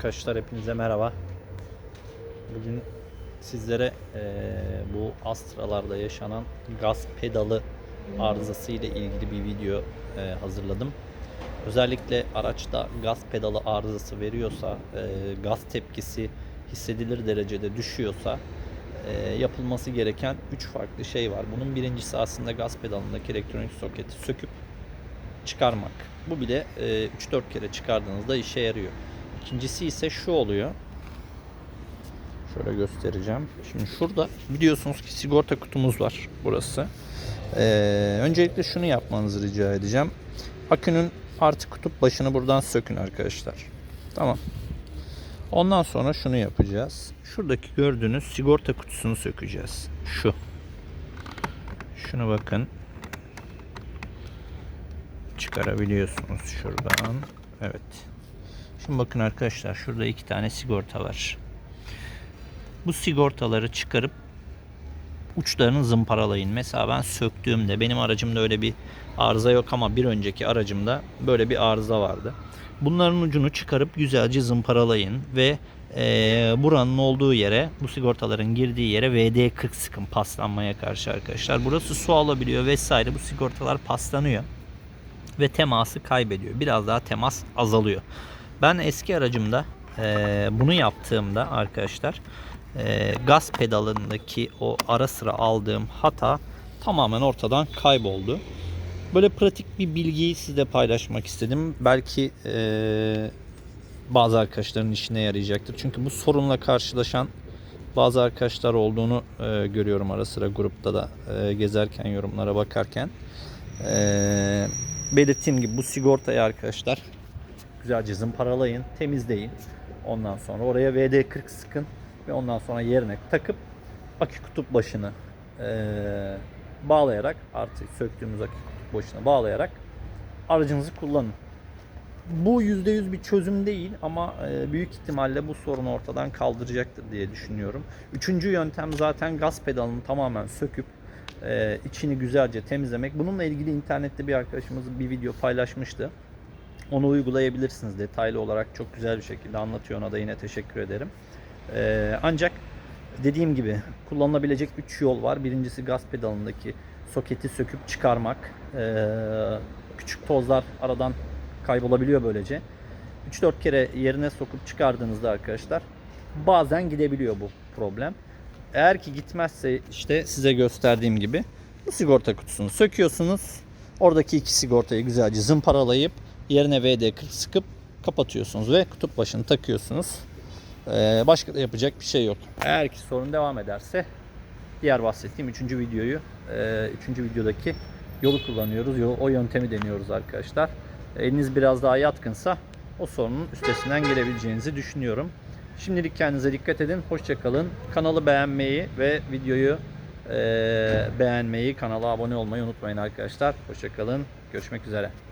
Arkadaşlar hepinize merhaba. Bugün sizlere eee, bu Astra'larda yaşanan gaz pedalı arızası ile ilgili bir video eee, hazırladım. Özellikle araçta gaz pedalı arızası veriyorsa, eee, gaz tepkisi hissedilir derecede düşüyorsa eee, yapılması gereken 3 farklı şey var. Bunun birincisi aslında gaz pedalındaki elektronik soketi söküp çıkarmak. Bu bile e, 3-4 kere çıkardığınızda işe yarıyor. İkincisi ise şu oluyor. Şöyle göstereceğim. Şimdi şurada biliyorsunuz ki sigorta kutumuz var burası. Ee, öncelikle şunu yapmanızı rica edeceğim. Akünün artı kutup başını buradan sökün arkadaşlar. Tamam. Ondan sonra şunu yapacağız. Şuradaki gördüğünüz sigorta kutusunu sökeceğiz. Şu. Şunu bakın çıkarabiliyorsunuz şuradan. Evet. Şimdi bakın arkadaşlar şurada iki tane sigorta var. Bu sigortaları çıkarıp uçlarını zımparalayın. Mesela ben söktüğümde benim aracımda öyle bir arıza yok ama bir önceki aracımda böyle bir arıza vardı. Bunların ucunu çıkarıp güzelce zımparalayın ve eee, buranın olduğu yere bu sigortaların girdiği yere VD40 sıkın paslanmaya karşı arkadaşlar. Burası su alabiliyor vesaire bu sigortalar paslanıyor ve teması kaybediyor. Biraz daha temas azalıyor. Ben eski aracımda eee, bunu yaptığımda arkadaşlar eee, gaz pedalındaki o ara sıra aldığım hata tamamen ortadan kayboldu. Böyle pratik bir bilgiyi sizle paylaşmak istedim. Belki eee, bazı arkadaşların işine yarayacaktır. Çünkü bu sorunla karşılaşan bazı arkadaşlar olduğunu eee, görüyorum ara sıra grupta da eee, gezerken yorumlara bakarken. Eee belirttiğim gibi bu sigortayı arkadaşlar güzelce zımparalayın, temizleyin. Ondan sonra oraya VD40 sıkın ve ondan sonra yerine takıp akü kutup başını eee, bağlayarak artık söktüğümüz akü kutup başına bağlayarak aracınızı kullanın. Bu %100 bir çözüm değil ama büyük ihtimalle bu sorunu ortadan kaldıracaktır diye düşünüyorum. Üçüncü yöntem zaten gaz pedalını tamamen söküp içini güzelce temizlemek. Bununla ilgili internette bir arkadaşımız bir video paylaşmıştı. Onu uygulayabilirsiniz. Detaylı olarak çok güzel bir şekilde anlatıyor. Ona da yine teşekkür ederim. E, ancak dediğim gibi kullanılabilecek 3 yol var. Birincisi gaz pedalındaki soketi söküp çıkarmak. E, küçük tozlar aradan kaybolabiliyor böylece. 3-4 kere yerine sokup çıkardığınızda arkadaşlar bazen gidebiliyor bu problem. Eğer ki gitmezse işte size gösterdiğim gibi bu sigorta kutusunu söküyorsunuz. Oradaki iki sigortayı güzelce zımparalayıp yerine VD40 sıkıp kapatıyorsunuz ve kutup başını takıyorsunuz. Ee, başka da yapacak bir şey yok. Eğer ki sorun devam ederse diğer bahsettiğim üçüncü videoyu, e, üçüncü videodaki yolu kullanıyoruz. O yöntemi deniyoruz arkadaşlar. Eliniz biraz daha yatkınsa o sorunun üstesinden gelebileceğinizi düşünüyorum. Şimdilik kendinize dikkat edin. Hoşçakalın. Kanalı beğenmeyi ve videoyu e, beğenmeyi, kanala abone olmayı unutmayın arkadaşlar. Hoşçakalın. Görüşmek üzere.